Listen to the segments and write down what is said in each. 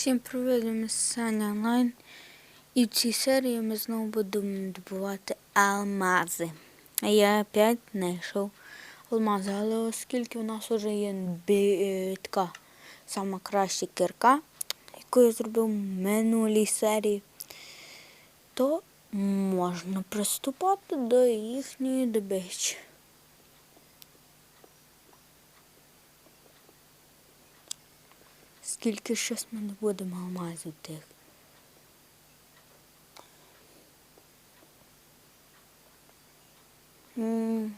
Всім привіт, ми Саня Онлайн. І в цій серії ми знову будемо добувати алмази. А я опять знайшов алмази, але оскільки у нас вже є бі- е, така сама краща кірка, яку я зробив в минулій серії, то можна приступати до їхньої добичі. Скільки щось ми не будемо алмазів тих. М.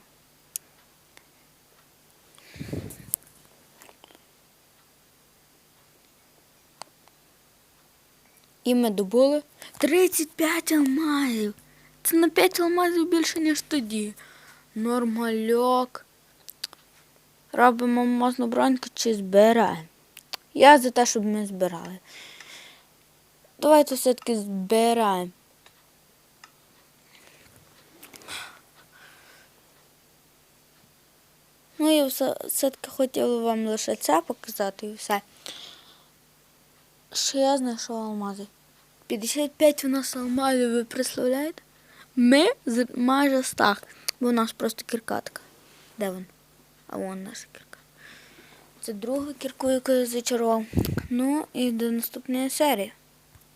І ми добули 35 алмазів. Це на 5 алмазів більше, ніж тоді. Нормальок. Робимо алмазну броньку чи збираємо. Я за те, щоб ми збирали. Давайте все-таки збираємо. Ну, я все- все-таки хотіла вам лише це показати і все. Що я знайшов алмази. 55 у нас алмазів, ви представляєте? Ми майже 100. Бо у нас просто кірка така. Де вона? А вон наша кірка. Це друга кірку, яку я зачарував. Ну і до наступної серії.